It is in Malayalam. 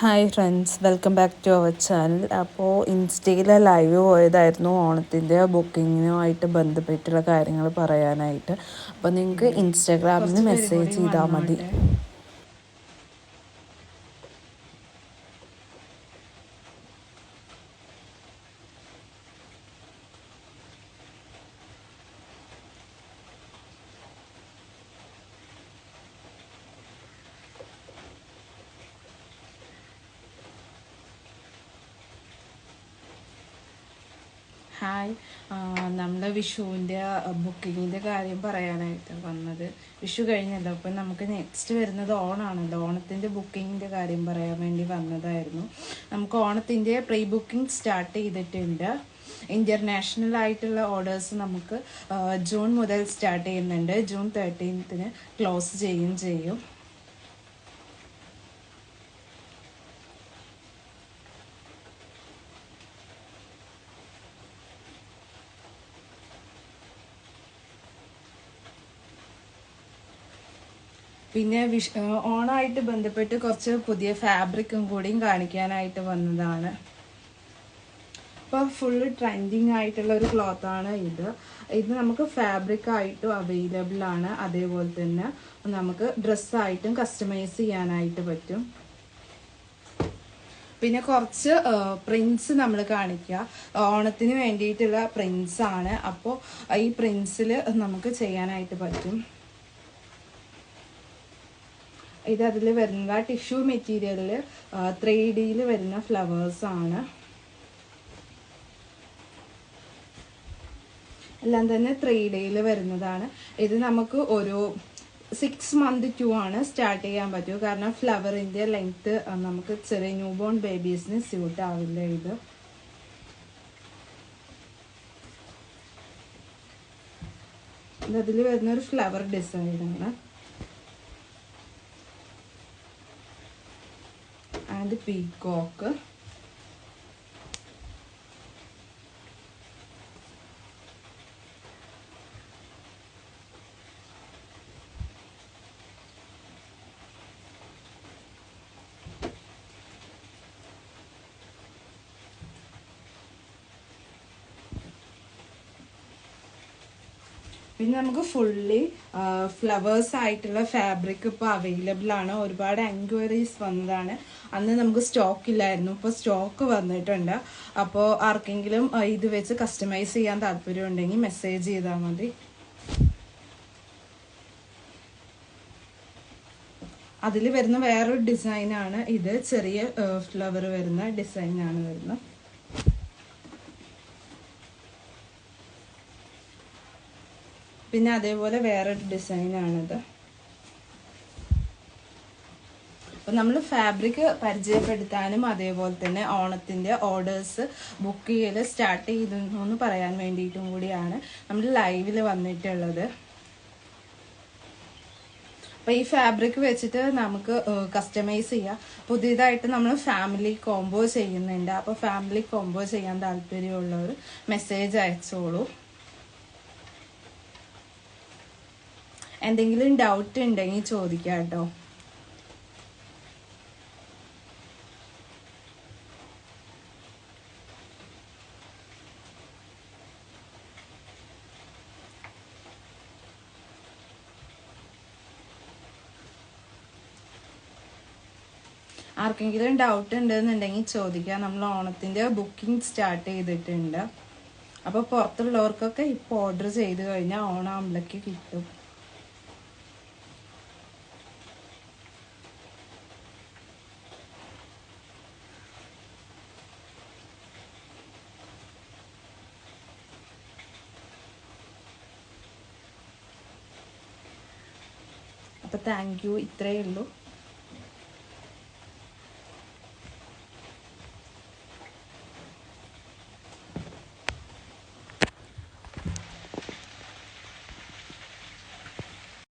Hi friends welcome back to our channel അപ്പോൾ ഇൻസ്റ്റയിലെ ലൈവ് പോയതായിരുന്നു ഓണത്തിന്റെ ബുക്കിങ്ങിനുമായിട്ട് ബന്ധപ്പെട്ടുള്ള കാര്യങ്ങൾ പറയാനായിട്ട്. അപ്പോൾ നിങ്ങൾക്ക് ഇൻസ്റ്റാഗ്രാമിൽ നിന്ന് മെസ്സേജ് ചെയ്താൽ മതി. ഹായ് നമ്മുടെ വിഷുവിന്റെ ബുക്കിങ്ങിന്റെ കാര്യം പറയാനായിട്ട് വന്നത്. വിഷു കഴിഞ്ഞല്ലോ അപ്പം നമുക്ക് നെക്സ്റ്റ് വരുന്നത് ഓണാണല്ലോ. ഓണത്തിന്റെ ബുക്കിങ്ങിന്റെ കാര്യം പറയാൻ വേണ്ടി വന്നതായിരുന്നു. നമുക്ക് ഓണത്തിന്റെ പ്രീ ബുക്കിംഗ് സ്റ്റാർട്ട് ചെയ്തിട്ടുണ്ട്. ഇന്റർനാഷണൽ ആയിട്ടുള്ള ഓർഡേഴ്സ് നമുക്ക് ജൂൺ മുതൽ സ്റ്റാർട്ട് ചെയ്യുന്നുണ്ട്. ജൂൺ തേർട്ടീൻത്തിന് ക്ലോസ് ചെയ്യുകയും ചെയ്യും. പിന്നെ വിഷ ബന്ധപ്പെട്ട് കുറച്ച് പുതിയ ഫാബ്രിക്കും കൂടിയും കാണിക്കാനായിട്ട് വന്നതാണ്. അപ്പോൾ ഫുള്ള് ട്രെൻഡിങ് ആയിട്ടുള്ള ഒരു ക്ലോത്ത് ആണ് ഇത്. ഇത് നമുക്ക് ഫാബ്രിക് ആയിട്ടും അവൈലബിൾ ആണ്. അതേപോലെ തന്നെ നമുക്ക് ഡ്രസ്സായിട്ടും കസ്റ്റമൈസ് ചെയ്യാനായിട്ട് പറ്റും. പിന്നെ കുറച്ച് പ്രിൻസ് നമ്മൾ കാണിക്കുക ഓണത്തിന് വേണ്ടിയിട്ടുള്ള പ്രിൻസ് ആണ്. അപ്പോൾ ഈ പ്രിൻസിൽ നമുക്ക് ചെയ്യാനായിട്ട് പറ്റും. ഇത് അതിൽ വരുന്നത് ആ ടിഷ്യൂ മെറ്റീരിയലിൽ ത്രീ ഡിയിൽ വരുന്ന ഫ്ലവേഴ്സ് ആണ്. എല്ലാം തന്നെ ത്രീ ഡേയിൽ വരുന്നതാണ്. ഇത് നമുക്ക് ഒരു സിക്സ് മന്ത് ടു ആണ് സ്റ്റാർട്ട് ചെയ്യാൻ പറ്റൂ. കാരണം ഫ്ലവറിന്റെ ലെങ്ത്ത് നമുക്ക് ചെറിയ ന്യൂ ബോൺ ബേബീസിന് സ്യൂട്ട് ആവില്ല ഇത്. അതിൽ വരുന്ന ഒരു ഫ്ലവർ ഡിസൈനാണ് ആൻഡ് പീക്കോക്ക് പിന്നെ നമുക്ക് ഫുള്ളി ഫ്ലവേഴ്സ് ആയിട്ടുള്ള ഫാബ്രിക് ഇപ്പോൾ അവൈലബിൾ ആണ്. ഒരുപാട് എൻക്വയറീസ് വന്നതാണ്. അന്ന് നമുക്ക് സ്റ്റോക്ക് ഇല്ലായിരുന്നു. ഇപ്പോൾ സ്റ്റോക്ക് വന്നിട്ടുണ്ട്. അപ്പോൾ ആർക്കെങ്കിലും ഇത് വെച്ച് കസ്റ്റമൈസ് ചെയ്യാൻ താല്പര്യം ഉണ്ടെങ്കിൽ മെസ്സേജ് ചെയ്താൽ മതി. അതിൽ വരുന്ന വേറൊരു ഡിസൈനാണ് ഇത് ചെറിയ ഫ്ലവർ വരുന്ന ഡിസൈനാണ് വരുന്നത്. പിന്നെ അതേപോലെ വേറൊരു ഡിസൈനാണിത്. അപ്പം നമ്മൾ ഫാബ്രിക് പരിചയപ്പെടുത്താനും അതേപോലെ തന്നെ ഓണത്തിന്റെ ഓർഡേഴ്സ് ബുക്ക് ചെയ്യൽ സ്റ്റാർട്ട് ചെയ്തു എന്ന് പറയാൻ വേണ്ടിയിട്ടും കൂടിയാണ് നമ്മൾ ലൈവിൽ വന്നിട്ടുള്ളത്. അപ്പോൾ ഈ ഫാബ്രിക് വെച്ചിട്ട് നമുക്ക് കസ്റ്റമൈസ് ചെയ്യാം. പുതിയതായിട്ട് നമ്മൾ ഫാമിലി കോംബോ ചെയ്യുന്നുണ്ട്. അപ്പോൾ ഫാമിലി കോംബോ ചെയ്യാൻ താല്പര്യമുള്ളവർ മെസ്സേജ് അയച്ചോളൂ. എന്തെങ്കിലും ഡൗട്ട് ഉണ്ടെങ്കിൽ ചോദിക്കാം കേട്ടോ ആർക്കെങ്കിലും ഡൗട്ട് ഉണ്ടെന്നുണ്ടെങ്കിൽ ചോദിക്കാം. നമ്മൾ ഓണത്തിന്റെ ബുക്കിംഗ് സ്റ്റാർട്ട് ചെയ്തിട്ടുണ്ട്. അപ്പോൾ പുറത്തുള്ളവർക്കൊക്കെ ഇപ്പോൾ ഓർഡർ ചെയ്ത് കഴിഞ്ഞാൽ ഓണാമ്പലക്ക് കിട്ടും. അപ്പോൾ താങ്ക് യു ഇത്രയേ ഉള്ളൂ.